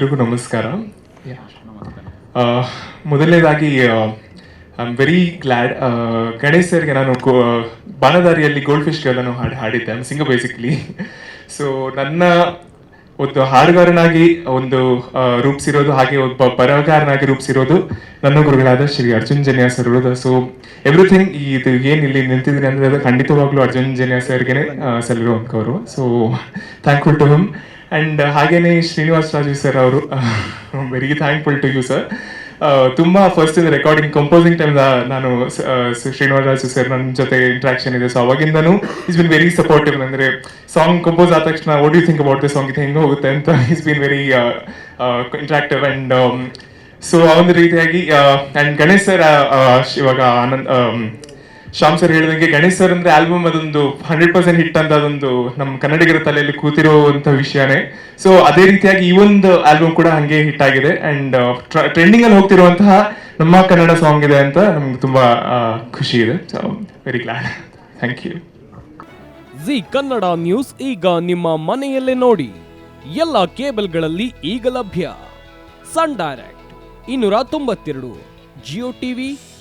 ಎಲ್ರಿಗೂ ನಮಸ್ಕಾರ. ಆ, ಮೊದಲನೇದಾಗಿ I am very glad Ganesh ಸರ್ಗೆ ನಾನು ಬಾಣದಾರಿಯಲ್ಲಿ ಗೋಲ್ಡ್ ಫಿಶ್ಗೆ ನಾನು ಹಾಡು ಹಾಡಿದ್ದೆ. ಐಮ್ ಸಿಂಗ ಬೇಸಿಕ್ಲಿ ಸೊ ನನ್ನ ಒಂದು ಹಾಡುಗಾರನಾಗಿ ಒಂದು ರೂಪಿಸಿರೋದು ಹಾಗೆ ಒಬ್ಬ ಬರಹಗಾರನಾಗಿ ರೂಪಿಸಿರೋದು ನನ್ನ ಗುರುಗಳಾದ ಶ್ರೀ ಅರ್ಜುನ್ ಜನ್ಯ ಸರ್ ಇರೋದು ಸೊ ಎವ್ರಿಥಿಂಗ್ ಇದು ಏನು ಇಲ್ಲಿ ನಿಂತಿದ್ದೀನಿ ಅಂದ್ರೆ ಅದು ಖಂಡಿತವಾಗ್ಲೂ ಅರ್ಜುನ್ ಜನ್ಯ ಸರ್ಗೆ ಸಲ್ಲಿರುವಂಥವ್ರು so thank thankful to him and ಹಾಗೇನೆ ಶ್ರೀನಿವಾಸ್ ರಾಜು ಸರ್ ಅವರು very thankful to you sir ತುಂಬಾ ಫಸ್ಟ್ ಇಂದ ರೆಕಾರ್ಡಿಂಗ್ ಕಂಪೋಸಿಂಗ್ ಟೈಮ್ ನಾನು ಶ್ರೀನಿವಾಸ ರಾಜು ಸರ್ ನನ್ನ ಜೊತೆ ಇಂಟ್ರಾಕ್ಷನ್ ಇದೆ. ಸೊ ಅವಾಗಿಂದನೂ ಇಸ್ ಬಿನ್ ವೆರಿ ಸಪೋರ್ಟಿವ್ ಅಂದ್ರೆ ಸಾಂಗ್ ಕಂಪೋಸ್ ಆದ ತಕ್ಷಣ what you think about the song ಇದು ಹೆಂಗೆ ಹೋಗುತ್ತೆ ಅಂತ is been very interactive and so ಆ ಒಂದು ರೀತಿಯಾಗಿ ಅಂಡ್ ಗಣೇಶ್ ಸರ್ ಇವಾಗ ಆನಂದ್ ಆಮ್, ಶ್ಯಾಮ್ ಸರ್ ಹೇಳಿದಂಗೆ ಗಣೇಶ್ ಸರ್ ಅಂದ್ರೆ ಆಲ್ಬಮ್ ಅದೊಂದು ಹಂಡ್ರೆಡ್ ಪರ್ಸೆಂಟ್ ಹಿಟ್ ಅಂತ ಅದೊಂದು ನಮ್ಮ ಕನ್ನಡಿಗರ ತಲೆಯಲ್ಲಿ ಕೂತಿರುವಂತ ವಿಷಯನೇ. ಸೊ ಅದೇ ರೀತಿಯಾಗಿ ಈ ಒಂದು ಆಲ್ಬಮ್ ಕೂಡ ಹಂಗೆ ಹಿಟ್ ಆಗಿದೆ. ಅಂಡ್ ಟ್ರೆಂಡಿಂಗ್ ಅಲ್ಲಿ ಹೋಗ್ತಿರುವಂತಹ ನಮ್ಮ ಕನ್ನಡ ಸಾಂಗ್ ಇದೆ ಅಂತ ನಮ್ಗೆ ತುಂಬಾ ಖುಷಿ ಇದೆ. So very glad thank you Zee Kannada news ಈಗ ನಿಮ್ಮ ಮನೆಯಲ್ಲೇ ನೋಡಿ. ಎಲ್ಲ ಕೇಬಲ್ಗಳಲ್ಲಿ ಈಗ ಲಭ್ಯ. ಸನ್ ಡೈರೆಕ್ಟ್, ಇನ್ನೂರ ತೊಂಬತ್ತೆರಡು ಜಿಯೋ ಟಿವಿ